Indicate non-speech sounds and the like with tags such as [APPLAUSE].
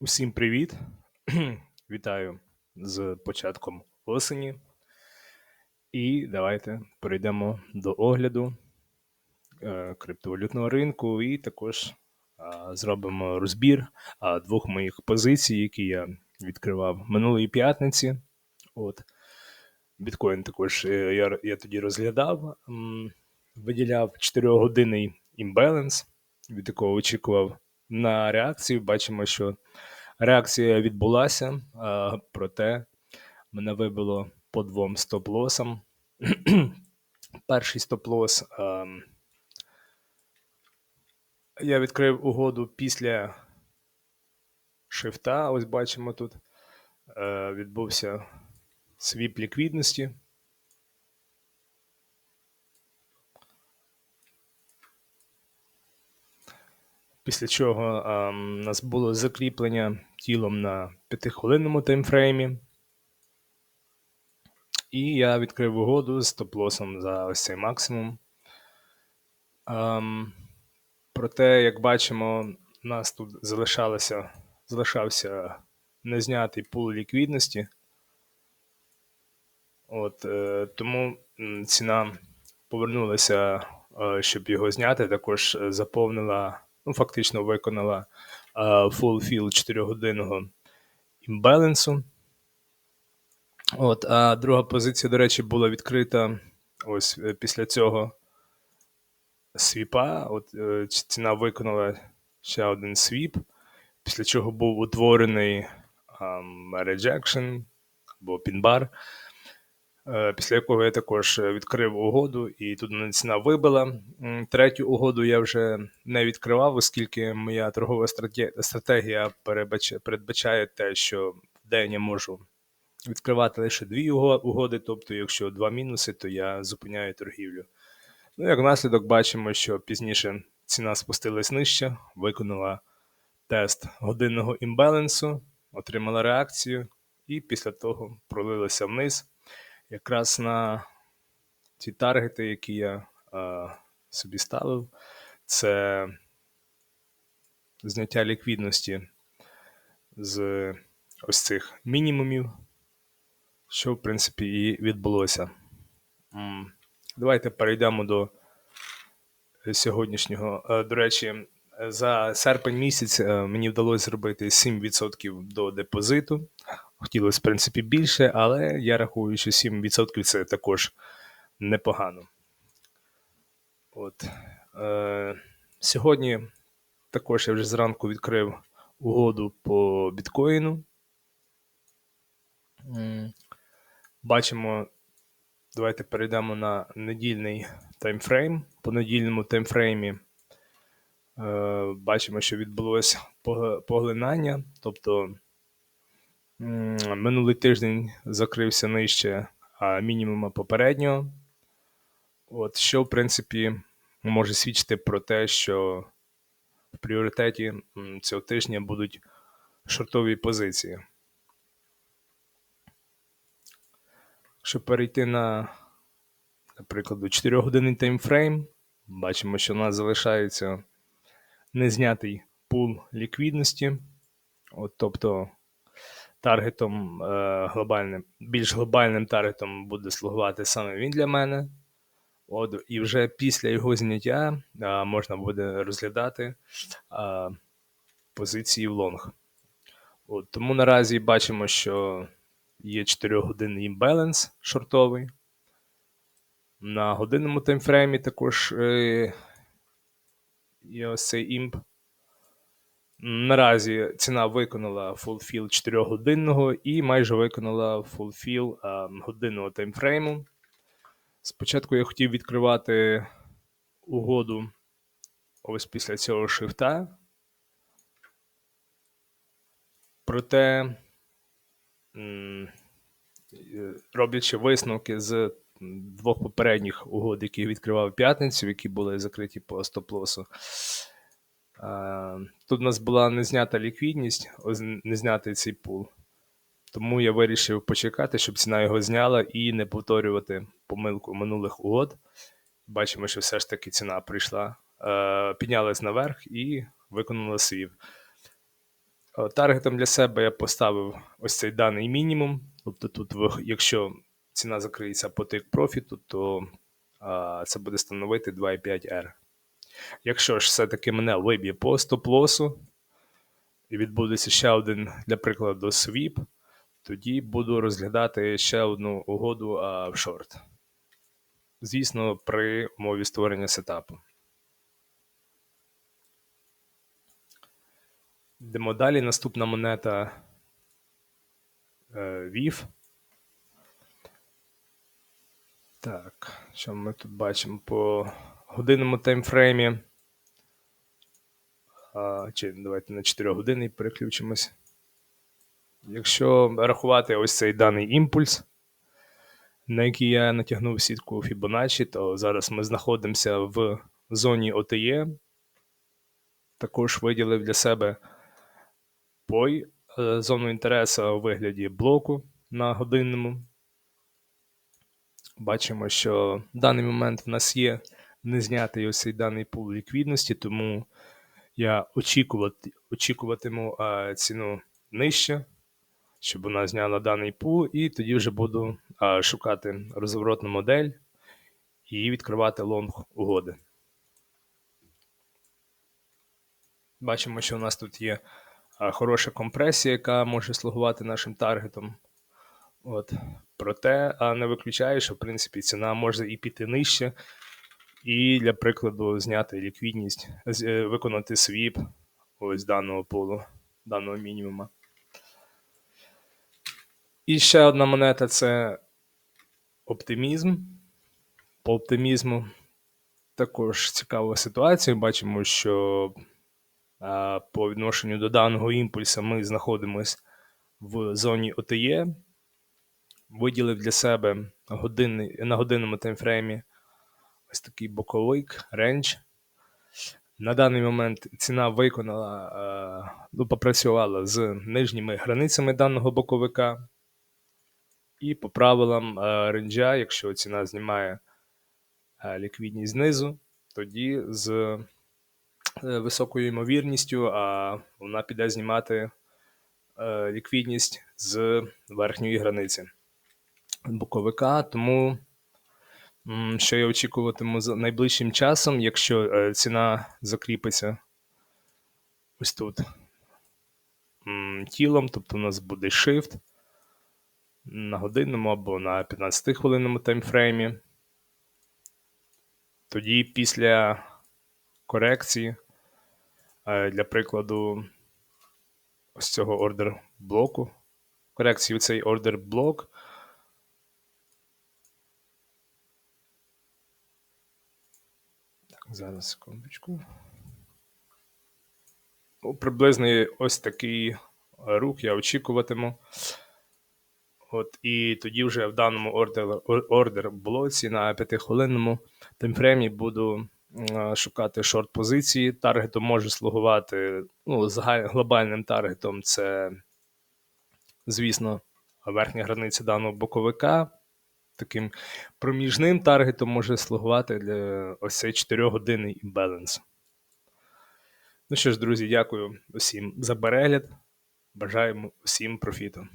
Усім привіт! [CLEARS THROAT] Вітаю з початком осені. І давайте перейдемо до огляду е, криптовалютного ринку, і також зробимо розбір двох моїх позицій, які я відкривав минулої п'ятниці. От. Біткоін також е, я, я тоді розглядав, виділяв 4-годинний імбаланс, від якого очікував на реакцію. Бачимо, що реакція відбулася, проте мене вибило по двом стоп-лосам. [CLEARS THROAT] Перший стоп-лос я відкрив угоду після шифта. Ось бачимо тут. Е, відбувся свіп ліквідності. Після чого у нас було закріплення тілом на 5-хвилинному таймфреймі. І я відкрив угоду з топ-лосом за ось цей максимум. Um, проте, як бачимо, у нас тут залишалося, залишався незнятий пул ліквідності. От, е, Тому ціна повернулася, е, щоб його зняти, також заповнила ну, фактично виконала full fill 4-годинного імбалансу. От, А друга позиція, до речі, була відкрита ось е, після цього свіпа. От е, Ціна виконала ще один свіп, після чого був утворений um, rejection або пінбар. Е, після якого я також е, відкрив угоду, і тут ціна вибила. Третю угоду я вже не відкривав, оскільки моя торгова стратегія передбачає те, що в день я можу відкривати лише дві угоди, тобто, якщо два мінуси, то я зупиняю торгівлю. Ну, як наслідок, бачимо, що пізніше ціна спустилась нижче, виконала тест годинного імбалансу, отримала реакцію, і після того пролилася вниз якраз на ті таргети, які я а, собі ставив, це зняття ліквідності з ось цих мінімумів, що, в принципі, і відбулося. Давайте перейдемо до сьогоднішнього. До речі, за серпень місяць е, мені вдалося зробити 7% до депозиту. Хотілося, в принципі, більше, але я рахую, що 7% це також непогано. От. Е, Сьогодні також я вже зранку відкрив угоду по біткоїну. Бачимо, давайте перейдемо на недільний таймфрейм. По недільному таймфреймі е, бачимо, що відбулося поглинання, тобто Минулий тиждень закрився нижче мінімума попереднього. От, Що, в принципі, може свідчити про те, що в пріоритеті цього тижня будуть шортові позиції. Щоб перейти на, наприклад, 4-годинний таймфрейм, бачимо, що у нас залишається незнятий пул ліквідності. От, Тобто таргетом е, глобальним, більш глобальним таргетом буде слугувати саме він для мене. От, І вже після його зняття е, можна буде розглядати е, позиції в лонг. От, Тому наразі бачимо, що є 4-годинний імбаланс шортовий. На годинному таймфреймі також є ось цей імп. Наразі ціна виконала фулфіл 4-годинного і майже виконала фулфіл годинного таймфрейму. Спочатку я хотів відкривати угоду ось після цього шифта. Проте, роблячи висновки з двох попередніх угод, які відкривав п'ятницю, які були закриті по стоп-лосу, Тут у нас була не знята ліквідність, не знятий цей пул. Тому я вирішив почекати, щоб ціна його зняла і не повторювати помилку минулих угод. Бачимо, що все ж таки ціна прийшла, піднялась наверх і виконала свів. Е, Таргетом для себе я поставив ось цей даний мінімум. Тобто, тут, якщо ціна закриється по тик профіту, то це буде становити 2,5 R. Якщо ж все-таки мене виб'є по стоп-лосу, і відбудеться ще один, для прикладу, свіп, тоді буду розглядати ще одну угоду а, в шорт. Звісно, при умові створення сетапу. Йдемо далі. Наступна монета е, VIF. Так, що ми тут бачимо по годинному таймфреймі. Чи давайте на 4 години переключимось. Якщо рахувати ось цей даний імпульс, на який я натягнув сітку Fibonacci, то зараз ми знаходимося в зоні OTE. Також виділив для себе POI, е, зону інтересу у вигляді блоку на годинному. Бачимо, що в даний момент в нас є незнятий ось цей даний пул ліквідності, тому я очікувати, очікуватиму а, ціну нижче, щоб вона зняла даний пул, і тоді вже буду а, шукати розворотну модель і відкривати лонг угоди. Бачимо, що у нас тут є а, хороша компресія, яка може слугувати нашим таргетом. От. Проте а, не виключаю, що в принципі ціна може і піти нижче, і для прикладу зняти ліквідність, е, виконати свіп ось даного полу, даного мінімума. І ще одна монета це оптимізм. По оптимізму також цікава ситуація. Бачимо, що по відношенню до даного імпульса ми знаходимося в зоні OTE. Виділив для себе годинний, на годинному таймфреймі ось такий боковик, рендж. На даний момент ціна виконала, е, ну, попрацювала з нижніми границями даного боковика. І по правилам е, ренджа, якщо ціна знімає е, ліквідність знизу, тоді з високою ймовірністю а вона піде знімати ліквідність з верхньої границі боковика. Тому що я очікуватиму за найближчим часом, якщо е, ціна закріпиться ось тут тілом, тобто у нас буде shift на годинному або на 15-хвилинному таймфреймі. Тоді після корекції, е, для прикладу, ось цього ордер блоку, корекції в цей ордер блок. Зараз секундочку. Ну, приблизно ось такий рух я очікуватиму. От, і тоді вже в даному ордер, ордер блоці на 5-хвилинному таймфреймі буду шукати шорт позиції. Таргетом може слугувати ну, глобальним таргетом це, звісно, верхня границя даного боковика. Таким проміжним таргетом може слугувати для ось цей 4-годинний імбаланс. Ну що ж, друзі, дякую усім за перегляд. Бажаємо усім профіту.